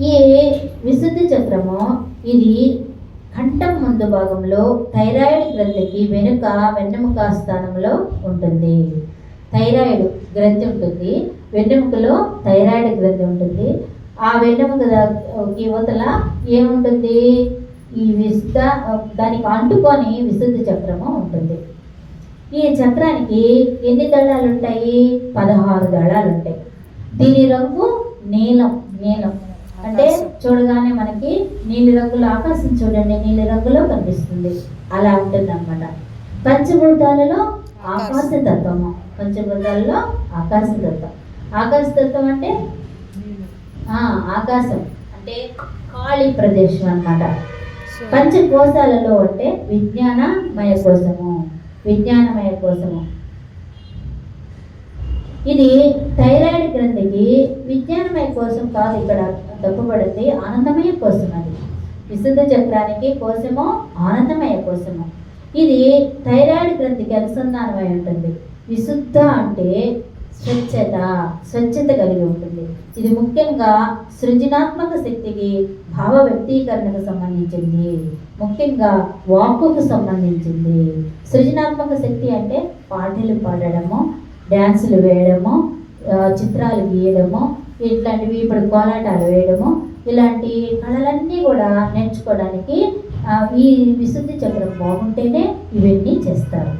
ఈ విశుద్ధి చక్రము ఇది కంఠం ముందు భాగంలో థైరాయిడ్ గ్రంథికి వెనుక వెన్నెముక స్థానంలో ఉంటుంది. థైరాయిడ్ గ్రంథి ఉంటుంది. వెన్నెముకలో థైరాయిడ్ గ్రంథి ఉంటుంది. ఆ వెన్నెముక యువతల ఏముంటుంది? ఈ విశుద్ధ దానికి అంటుకొని విశుద్ధ చక్రము ఉంటుంది. ఈ చక్రానికి ఎన్ని దళాలు ఉంటాయి పదహారు దళాలు ఉంటాయి దీని రంగు నీలం నీలం అంటే చూడగానే మనకి నీలి రంగులో ఆకాశం చూడండి నీలి రంగులో కనిపిస్తుంది. అలా ఉంటుంది అనమాట పంచభూతాలలో ఆకాశ తత్వము పంచభూతాలలో ఆకాశ తత్వం ఆకాశ తత్వం అంటే? ఆ, ఆకాశం. అంటే ఖాళీ ప్రదేశం అన్నమాట. పంచకోశాలలో అంటే విజ్ఞానమయ కోశము. విజ్ఞానమయ కోశము. ఇది థైరాయిడ్ గ్రంథికి విజ్ఞానమయ కోసం కాదు ఇక్కడ తప్పుపడింది ఆనందమయ కోసం అది. విశుద్ధ చక్రానికి కోశము ఆనందమయ కోశము ఇది థైరాయిడ్ గ్రంథికి అనుసంధానమై ఉంటుంది. విశుద్ధ అంటే స్వచ్ఛత స్వచ్ఛత కలిగి ఉంటుంది. ఇది ముఖ్యంగా సృజనాత్మక శక్తికి భావ వ్యక్తీకరణకు సంబంధించింది. ముఖ్యంగా వాక్కుకు సంబంధించింది. సృజనాత్మక శక్తి అంటే పాటలు పాడడము డ్యాన్సులు వేయడము చిత్రాలు గీయడము ఇట్లాంటివి ఇప్పుడు కోలాటాలు వేయడము ఇలాంటి కళలన్నీ కూడా నేర్చుకోవడానికి ఈ విశుద్ధి చక్రం బాగుంటేనే ఇవన్నీ చేస్తారు.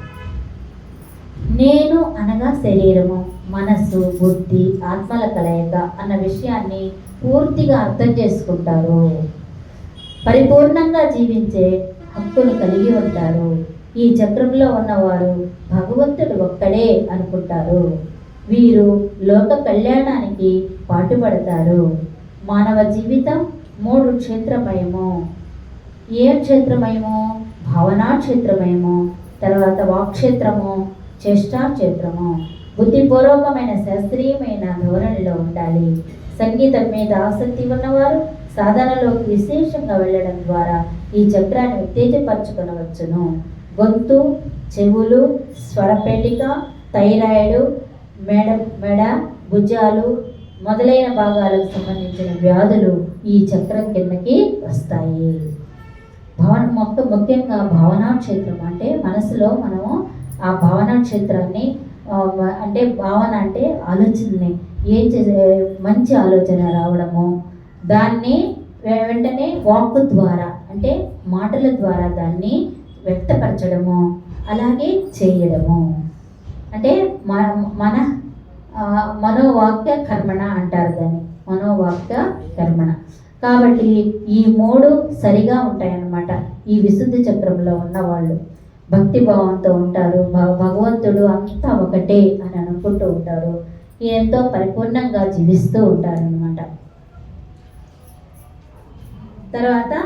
నేను అనగా శరీరము మనస్సు బుద్ధి ఆత్మల కలయిక అన్న విషయాన్ని పూర్తిగా అర్థం చేసుకుంటారు. పరిపూర్ణంగా జీవించే హక్కును కలిగి ఉంటారు. ఈ చక్రంలో ఉన్నవారు భగవంతుడు ఒక్కడే అనుకుంటారు. వీరు లోక కళ్యాణానికి పాటుపడతారు. మానవ జీవితం మూడు క్షేత్రమయము. ఏ క్షేత్రమయము? భావనా క్షేత్రమయము తర్వాత వాక్క్షేత్రము చేష్టా క్షేత్రము బుద్ధిపూర్వకమైన శాస్త్రీయమైన ధోరణిలో ఉండాలి. సంగీతం మీద ఆసక్తి ఉన్నవారు సాధనలోకి విశేషంగా వెళ్ళడం ద్వారా ఈ చక్రాన్ని ఉత్తేజపరచుకొనవచ్చును. గొంతు చెవులు స్వరపేటిక థైరాయిడ్ మెడ మెడ భుజాలు మొదలైన భాగాలకు సంబంధించిన వ్యాధులు ఈ చక్రం కిందకి వస్తాయి. భావన మొక్క ముఖ్యంగా భావనా క్షేత్రం అంటే మనసులో మనము ఆ భావనా క్షేత్రాన్ని అంటే భావన అంటే ఆలోచనని ఏం చేసే మంచి ఆలోచన రావడము దాన్ని వె- వెంటనే వాక్ ద్వారా అంటే మాటల ద్వారా దాన్ని వ్యక్తపరచడము అలాగే చేయడము. అంటే మన మన మనోవాక్య కర్మణ అంటారు దాన్ని. మనోవాక్య కర్మణ. కాబట్టి ఈ మూడు సరిగా ఉంటాయన్నమాట. ఈ విశుద్ధి చక్రంలో ఉన్నవాళ్ళు. భక్తి భావంతో ఉంటారు భగవంతుడు అంతా ఒకటే అని అనుకుంటూ ఉంటారు. ఎంతో పరిపూర్ణంగా జీవిస్తూ ఉంటారు అనమాట తర్వాత